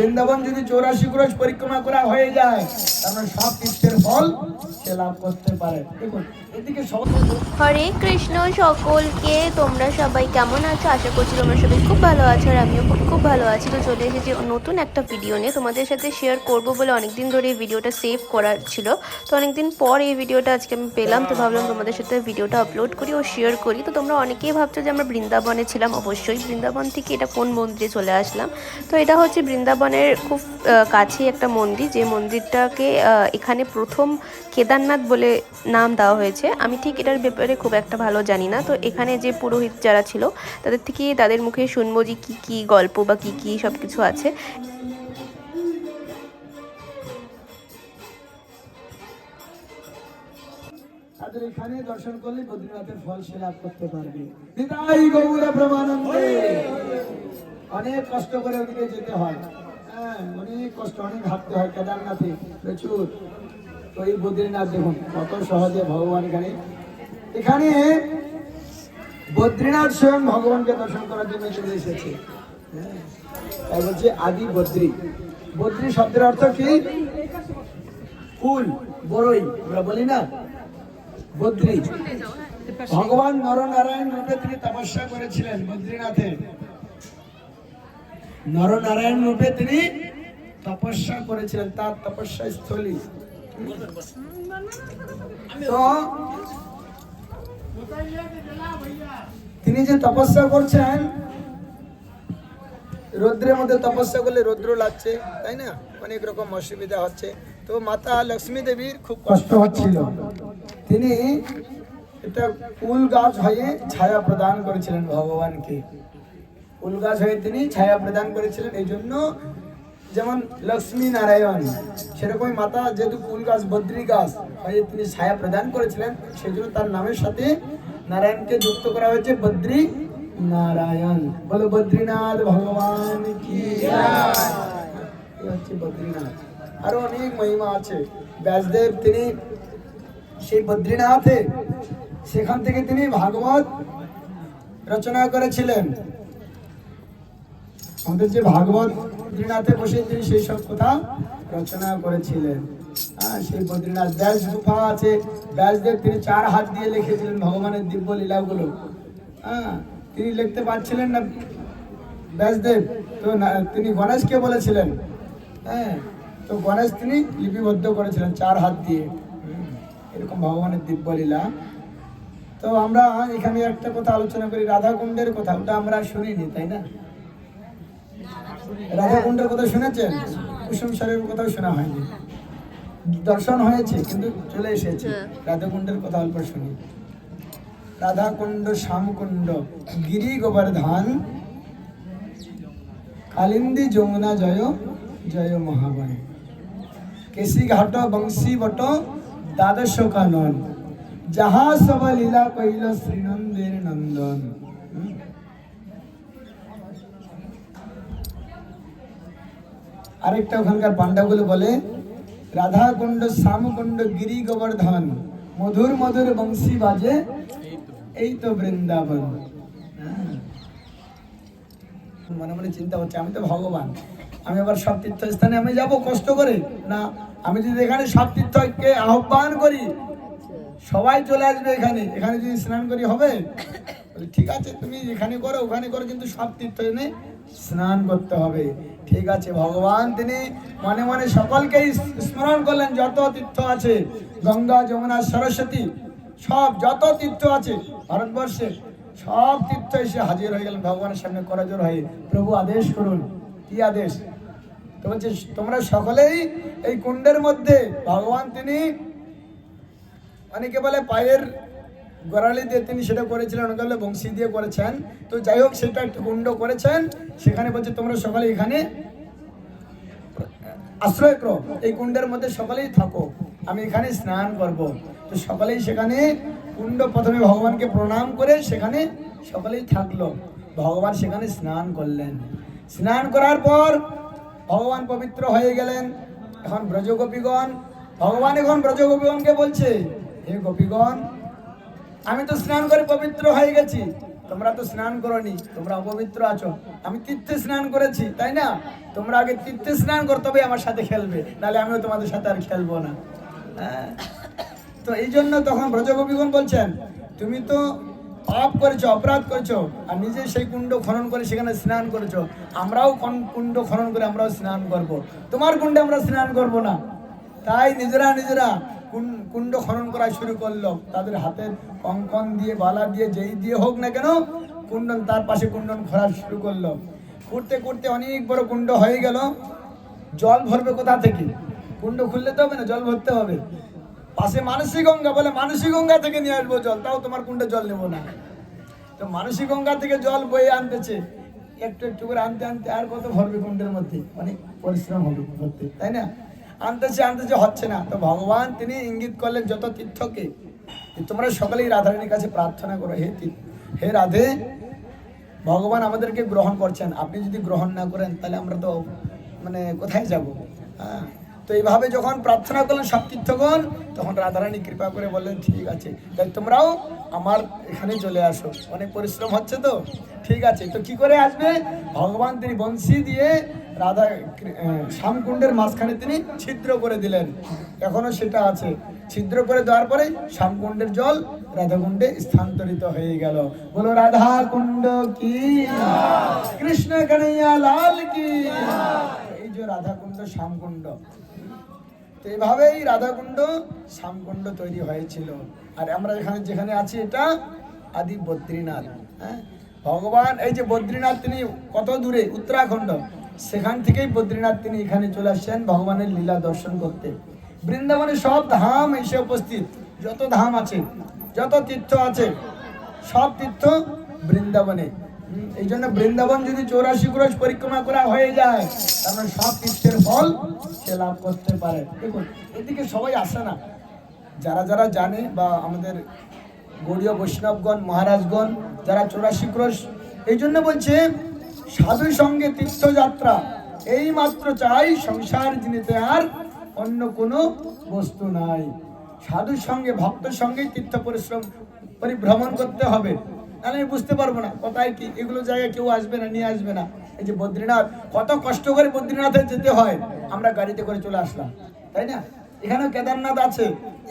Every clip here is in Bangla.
বৃন্দাবন যদি চৌরাশি ক্রোশ পরিক্রমা করা হয়ে যায়, তাহলে সব কৃষ্ণের ফল সে লাভ করতে পারে। দেখুন হরে কৃষ্ণ সকলকে, তোমরা সবাই কেমন আছো? আশা করছি তোমরা সবাই খুব ভালো আছো আর আমিও খুব ভালো আছি। তো চলে এসেছি নতুন একটা ভিডিও নিয়ে। তোমাদের সাথে শেয়ার করব বলে অনেকদিন ধরে এই ভিডিওটা সেভ করার ছিল। তো অনেকদিন পর এই ভিডিওটা আজকে আমি পেলাম। তো ভাবলাম তোমাদের সাথে ভিডিওটা আপলোড করি ও শেয়ার করি। তো তোমরা অনেকেই ভাবছ যে আমরা বৃন্দাবনে ছিলাম। অবশ্যই বৃন্দাবন থেকে এটা কোন মন্দিরে চলে আসলাম? তো এটা হচ্ছে বৃন্দাবনের খুব কাছেই একটা মন্দির। যে মন্দিরটাকে এখানে প্রথম কেদারনাথ বলে নাম দেওয়া হয়েছে। আমি ঠিক এটার ব্যাপারে খুব একটা ভালো জানি না। তো এখানে যে পুরোহিত যারা ছিল তাদের থেকে তাদের মুখে শুনব যে কী কী গল্প বা কী কী সব কিছু আছে। তাদের এখানে দর্শন করলে বদ্রীনাথের ফল সে লাভ করতে পারবে। নিতাই গৌর ব্রহ্মানন্দে। অনেক কষ্ট করে ওদিকে যেতে হয়। হ্যাঁ অনেক কষ্ট অনেক হাঁটতে হয় কেদারনাথে। প্রচুর। তো এই বদ্রীনাথ দেখুন, কত সহজে ভগবান এখানে। এখানে বদ্রীনাথ স্বয়ং ভগবানকে দর্শন করার জন্য চলে এসেছে। হ্যাঁ। তাই বলছে আদি বদ্রী। বদ্রী শব্দের অর্থ কি? ফুল বড়ই আমরা বলি না? বদ্রী। ভগবান নরনারায়ণ রূপে তিনি তপস্যা করেছিলেন বদ্রীনাথে নরনারায়ণ রূপে তিনি তপস্যা করেছিলেন, তার তপস্যা স্থলী তো তিনি যে তপস্যা করছেন রৌদ্রের মধ্যে তপস্যা করলে রৌদ্র লাগছে তাই না? অনেক রকম অসুবিধা হচ্ছে। তো মাতা লক্ষ্মী দেবীর খুব কষ্ট হচ্ছিল। তিনি এটা উল গাছ হয়ে ছায়া প্রদান করেছিলেন ভগবানকে। উল গাছ হয়ে তিনি ছায়া প্রদান করেছিলেন এই জন্য যেমন লক্ষ্মী নারায়ণ, সেরকমই মাতা যেহেতু কুল গাছ, বদ্রী গাছ হয়ে তিনি ছায়া প্রদান করেছিলেন, সেই জন্য তার নামের সাথে নারায়ণকে যুক্ত করা হয়েছে বদ্রী নারায়ণ। বলো, বদ্রীনাথ ভগবান কি হচ্ছে বদ্রীনাথ। আরও অনেক মহিমা আছে। ব্যাসদেব তিনি সেই বদ্রীনাথে, সেখান থেকে তিনি ভাগবত রচনা করেছিলেন। আমাদের যে ভাগবত বদ্রীনাথে বসে তিনি সেই সব কথা রচনা করেছিলেন। হ্যাঁ সেই বদ্রীনাথ ব্যাস গুফা আছে ব্যাসদেব তিনি চার হাত দিয়ে লিখেছিলেন ভগবানের দিব্য লীলাগুলো। হ্যাঁ তিনি লিখতে পারছিলেন না ব্যাসদেব তো তিনি গণেশকে বলেছিলেন। হ্যাঁ তো গণেশ তিনি লিপিবদ্ধ করেছিলেন চার হাত দিয়ে। এরকম ভগবানের দিব্য লীলা। তো আমরা এখানে একটা কথা আলোচনা করি, রাধাকুণ্ডের কথা, ওটা আমরা শুনিনি, তাই না? রাধাকুণ্ডের কথা শুনেছেন? কুসুম স্বরের কথাও শোনা হয়নি। দর্শন হয়েছে কিন্তু চলে এসেছে। হ্যাঁ। রাধাকুণ্ডের কথা অল্প শুনি। রাধাকুণ্ড শ্যামকুণ্ড গিরি গোবর্ধন কালিন্দী যমুনা জয় জয় মহাবন কেশি ঘাট বংশী বট দ্বাদশ কানন। যাহা সব লীলা কইল শ্রীনন্দের নন্দন। আরেকটা ওখানকার পাণ্ডাগুলো বলে, রাধাকুণ্ড, শ্যামকুণ্ড, গিরি, গোবর্ধন, মধুর মধুর বংশী বাজে এই তো বৃন্দাবন। হ্যাঁ। মনে মনে চিন্তা হচ্ছে, আমি তো ভগবান। আমি আবার সব তীর্থস্থানে আমি যাব কষ্ট করে? না, আমি যদি এখানে সব তীর্থকে আহ্বান করি, সবাই চলে আসবে এখানে। এখানে যদি স্নান করি হবে? ঠিক আছে, তুমি এখানে করো, ওখানে করো, কিন্তু সব তীর্থ এনে স্নান করতে হবে। ঠিক আছে, ভগবান তিনি মনে মনে সকলকেই স্মরণ করলেন, যত তীর্থ আছে, গঙ্গা, যমুনা, সরস্বতী, সব যত তীর্থ আছে ভারতবর্ষে, সব তীর্থ এসে হাজির হয়ে গেলেন, ভগবানের সামনে করজোর হয়ে। প্রভু আদেশ করুন। কি আদেশ? তো বলছে, তোমরা সকলেই এই কুণ্ডের মধ্যে ভগবান তিনি অনেকে বলে, পায়ের গোড়ালি দিয়ে তিনি সেটা করেছিলেন, অনেকে বংশী দিয়ে করেছেন। তো যাই হোক, সেটা একটা কুণ্ড করেছেন। সেখানে বলছে, তোমরা সকালে এখানে আশ্রয় করো। এই কুণ্ডের মধ্যে সকলেই থাকো। আমি এখানে স্নান করব। তো সকলেই সেখানে কুণ্ড প্রথমে ভগবানকে প্রণাম করে সেখানে সকলেই থাকল। ভগবান সেখানে স্নান করলেন। স্নান করার পর ভগবান পবিত্র হয়ে গেলেন। এখন ব্রজগোপীগণ, ভগবান এখন ব্রজগোপীগণকে বলছে, হে গোপীগণ আমি তো স্নান করে পবিত্র হয়ে গেছি। তোমরা তো স্নান করনি, তোমরা অপবিত্র আছো। আমি তীর্থে স্নান করেছি, তাই না? তোমরা আগে তীর্থে স্নান করতে হবে আমার সাথে খেলবে। নাহলে আমিও তোমাদের সাথে আর খেলব না। হ্যাঁ? তো এই জন্য তখন ব্রজগোপীগণ বলছেন, তুমি তো পাপ করেছ, অপরাধ করেছ, আর নিজে সেই কুণ্ড খনন করে সেখানে স্নান করেছ। আমরাও কুণ্ড খনন করে আমরাও স্নান করব। তোমার কুণ্ডে আমরা স্নান করব না। তাই নিজেরা নিজেরা কুণ্ড খনন করা শুরু করল। তাদের হাতের কঙ্কন দিয়ে, বালা দিয়ে, যেই দিয়ে হোক না কেন, কুণ্ডন তার পাশে কুণ্ডন খোঁড়া শুরু করল। করতে করতে অনেক বড় কুণ্ড হয়ে গেল। জল ভরবে কোথা থেকে? কুণ্ড খুললে তো হবে না, জল ভরতে হবে। পাশে মানসী গঙ্গা, বলে মানসী গঙ্গা থেকে নিয়ে আসব জল, তাও তোমার কুণ্ডে জল নেব না। তো মানসী গঙ্গা থেকে জল বয়ে আনতেছে। একটু একটু করে আনতে আনতে আর কত ভরবে কুণ্ডের মধ্যে? অনেক পরিশ্রম হবে ভরতে, তাই না? আনতেছে আনতেছে, হচ্ছে না। তো ভগবান তিনি ইঙ্গিত করলেন যত তীর্থকে তোমরা সকলেই রাধারানীর কাছে প্রার্থনা করো, হে হে রাধে। ভগবান আমাদেরকে গ্রহণ করছেন। আপনি যদি গ্রহণ না করেন, তাহলে আমরা তো মানে কোথায় যাব? হ্যাঁ। তো এইভাবে যখন প্রার্থনা করলেন সব তীর্থগণ, তখন রাধারানী কৃপা করে বললেন, ঠিক আছে। তাই তোমরাও আমার এখানে চলে আসো। অনেক পরিশ্রম হচ্ছে তো। ঠিক আছে। তো কি করে আসবে? ভগবান তিনি বংশী দিয়ে রাধা শ্যামকুণ্ডের মাঝখানে তিনি ছিদ্র করে দিলেন। এখনও সেটা আছে। ছিদ্র করে দেওয়ার পরে শ্যামকুণ্ডের জল রাধাকুণ্ডে স্থানান্তরিত হয়ে গেল। বলো রাধা কুণ্ড কি? কৃষ্ণ কানাইয়া লাল কি? এই যে রাধাকুণ্ড, শ্যামকুণ্ড। তো এইভাবেই রাধাকুণ্ড, শ্যামকুণ্ড তৈরি হয়েছিল। আর আমরা এখানে যেখানে আছি, এটা আদি বদ্রীনাথ। হ্যাঁ? ভগবান, এই যে বদ্রীনাথ, তিনি কত দূরে? উত্তরাখণ্ড। সেখান থেকেই বদ্রীনাথ তিনি এখানে চলে আসছেন ভগবানের লীলা দর্শন করতে। বৃন্দাবনে সব ধাম এসে উপস্থিত। যত ধাম আছে, যত তীর্থ আছে, সব তীর্থ বৃন্দাবনে। এই জন্য বৃন্দাবন যদি চৌরাশি ক্রোশ পরিক্রমা করা হয়ে যায়, তাহলে সব তীর্থের ফল সে লাভ করতে পারে। দেখুন, এদিকে সবাই আসে না। যারা যারা জানে বা আমাদের গৌরীয় বৈষ্ণবগণ, মহারাজগণ, যারা চৌরাশি ক্রোশ এই জন্য বলছে সাধু সঙ্গে তীর্থযাত্রা। এই মাত্র চাই সংসার জিনিতে আর অন্য কোনো বস্তু নাই। সাধুর সঙ্গে ভক্তের সঙ্গে তীর্থ পরিশ্রম, পরিভ্রমণ করতে হবে। তাহলে আমি বুঝতে পারব না, কোথায় কি? এগুলো জায়গায় কেউ আসবে না, নিয়ে আসবে না। এই যে বদ্রীনাথ, কত কষ্ট করে বদ্রীনাথে যেতে হয়। আমরা গাড়িতে করে চলে আসলাম, তাই না? এখানেও কেদারনাথ আছে।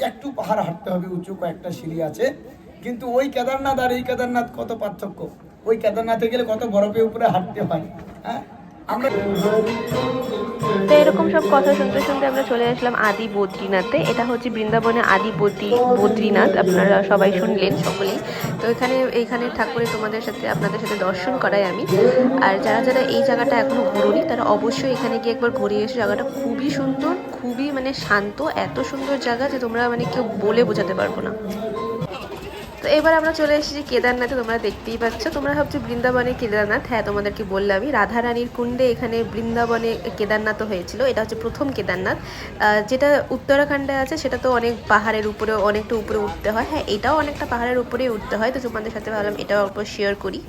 একটু পাহাড় হাঁটতে হবে, উঁচু কয়েকটা সিঁড়ি আছে। কিন্তু ওই কেদারনাথ আর এই কেদারনাথ কত পার্থক্য? ওই কেদারনাথে গেলে কত বরফের উপরে হাঁটতে হয় হ্যাঁ? তো এরকম সব কথা শুনতে শুনতে আমরা চলে আসলাম আদি বদ্রীনাথে। এটা হচ্ছে বৃন্দাবনে আদি বদ্রী, বদ্রীনাথ, আপনারা সবাই শুনলেন সকলেই। তো এখানে, এইখানে ঠাকুরে তোমাদের সাথে, আপনাদের সাথে দর্শন করাই আমি। আর যারা যারা এই জায়গাটা এখনও ঘুরোনি, তারা অবশ্যই এখানে গিয়ে একবার ঘুরে এসে জায়গাটা খুবই সুন্দর, খুবই মানে শান্ত, এত সুন্দর জায়গা যে তোমরা মানে কেউ বলে বোঝাতে পারব না। এবার আমরা চলে এসেছি কেদারনাথে, তোমরা দেখতেই পাচ্ছ। তোমরা ভাবছ বৃন্দাবনে কেদারনাথ? হ্যাঁ তোমাদেরকে বললামই, রাধারানীর কুণ্ডে এখানে বৃন্দাবনে কেদারনাথও হয়েছিল। এটা হচ্ছে প্রথম কেদারনাথ। যেটা উত্তরাখণ্ডে আছে, সেটা তো অনেক পাহাড়ের উপরে অনেকটা উপরে উঠতে হয়। হ্যাঁ এটাও অনেকটা পাহাড়ের উপরে উঠতে হয়। তো তোমাদের সাথে ভাবলাম এটাও অল্প শেয়ার করি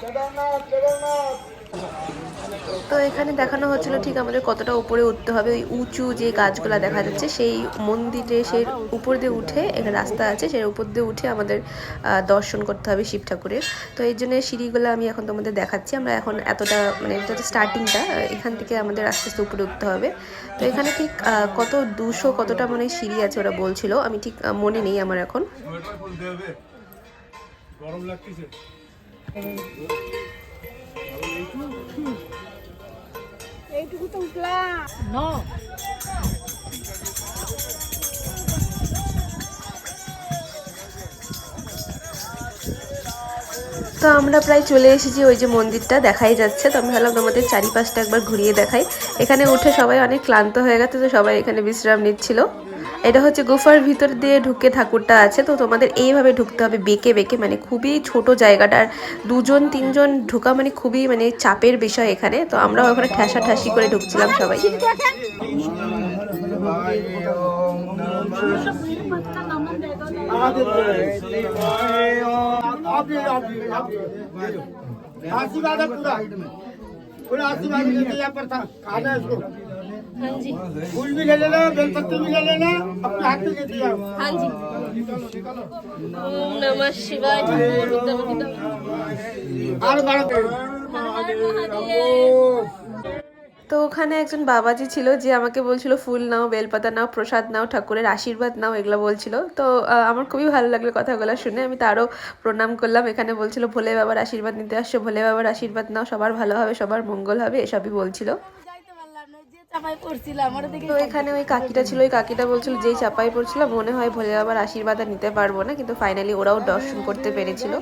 কেদারনাথ কেদারনাথ তো এখানে দেখানো হচ্ছিল ঠিক আমাদের কতটা উপরে উঠতে হবে। ওই উঁচু যে গাছগুলা দেখা যাচ্ছে, সেই মন্দিরে সেই উপর দিয়ে উঠে, এখানে রাস্তা আছে, সেই উপর দিয়ে উঠে আমাদের দর্শন করতে হবে শিব ঠাকুরের। তো এই জন্য সিঁড়িগুলো আমি এখন তোমাদের দেখাচ্ছি। আমরা এখন এতটা মানে এটা স্টার্টিংটা এখান থেকে আমাদের আস্তে আস্তে উপরে উঠতে হবে। তো এখানে ঠিক কত দুশো কতটা মানে সিঁড়ি আছে ওরা বলছিল। আমি ঠিক মনে নেই আমার এখন। গরম লাগতেছে। এইটুকু তো উঠলাম। ন তো আমরা প্রায় চলে এসেছি ওই যে মন্দিরটা, দেখাই যাচ্ছে। তো আমি ভাবলাম তোমাদের চারিপাশটা একবার ঘুরিয়ে দেখাই। এখানে উঠে সবাই অনেক ক্লান্ত হয়ে গেছে, তো সবাই এখানে বিশ্রাম নিচ্ছিল। এটা হচ্ছে গুফার ভিতর দিয়ে ঢুকে ঠাকুরটা আছে, তো তোমাদের এইভাবে ঢুকতে হবে বেঁকে বেঁকে মানে খুবই ছোট জায়গাটার দুজন, তিনজন ঢুকা মানে খুবই মানে চাপের বিষয় এখানে, তো আমরা ওখানে ঠেসা ঠাসি করে ঢুকছিলাম সবাই। आशीर्वाद है पूरा। पूरा आशीर्वाद लेके यहाँ पर था खाना है इसको हाँ जी। फूल भी ले लेना बेलपत्ती भी ले लेना अपने हाथ में लेते हैं हाँ जी। ओम नमः शिवाय और बारह তো ওখানে একজন বাবাজি ছিল যে আমাকে বলছিল ফুল নাও বেলপাতা নাও প্রসাদ নাও ঠাকুরের আশীর্বাদ নাও এগুলো বলছিল তো আমার খুবই ভালো লাগল কথাগুলো শুনে আমি তারও প্রণাম করলাম এখানে বলছিল ভোলে বাবার আশীর্বাদ নিতে আসছো ভোলে বাবার আশীর্বাদ নাও সবার ভালো হবে সবার মঙ্গল হবে এসবই বলছিল পড়ছিলাম এখানে ওই কাকিটা ছিল ওই কাকিটা বলছিল যেই চাপাই পড়ছিল মনে হয় ভোলে বাবার আশীর্বাদ নিতে পারব না কিন্তু ফাইনালি ওরাও দর্শন করতে পেরেছিল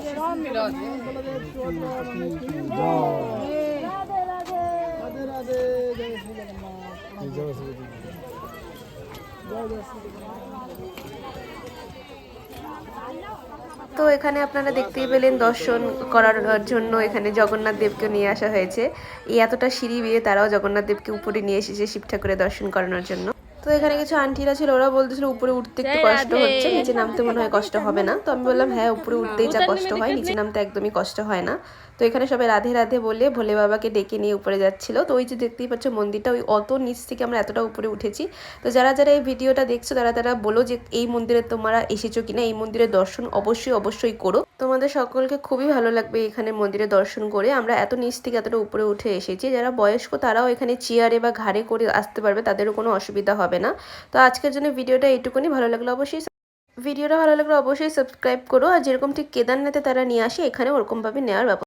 তো এখানে আপনারা দেখতেই পেলেন দর্শন করার জন্য এখানে জগন্নাথ দেবকে নিয়ে আসা হয়েছে। এই এতটা সিঁড়ি বেয়ে তারাও জগন্নাথ দেবকে উপরে নিয়ে এসেছে শিব ঠাকুরের দর্শন করানোর জন্য। তো এখানে কিছু আন্টিরা ছিল ওরা বলতেছিল উপরে উঠতে একটু কষ্ট হচ্ছে নিচে নামতে মনে হয় কষ্ট হবে না। তো আমি বললাম হ্যাঁ উপরে উঠতেই যা কষ্ট হয় নিচে নামতে একদমই কষ্ট হয় না। তো এখানে সবাই রাধে রাধে বলে ভোলে বাবাকে ডেকে নিয়ে উপরে যাচ্ছিল। তো ওই যে দেখতেই পাচ্ছ মন্দিরটা ওই অত নিচ থেকে আমরা এতটা উপরে উঠেছি। তো যারা যারা এই ভিডিওটা দেখছ তারা তারা বলো যে এই মন্দিরে তোমরা এসেছ কিনা এই মন্দিরের দর্শন অবশ্যই অবশ্যই করো। তোমাদের সকলকে খুবই ভালো লাগবে এখানে মন্দিরে দর্শন করে। আমরা এত নিচ থেকে এতটা উপরে উঠে এসেছি। যারা বয়স্ক তারাও এখানে চেয়ারে বা ঘাড়ে করে আসতে পারবে, তাদেরও কোনো অসুবিধা হবে না। তো আজকের জন্য ভিডিওটা এইটুকুনি। ভালো লাগল অবশ্যই ভিডিওটা ভালো লাগলে অবশ্যই সাবস্ক্রাইব করো। আর যেরকম ঠিক কেদারনাথে তারা নিয়ে আসে এখানে ওরকমভাবে নেওয়ার ব্যাপার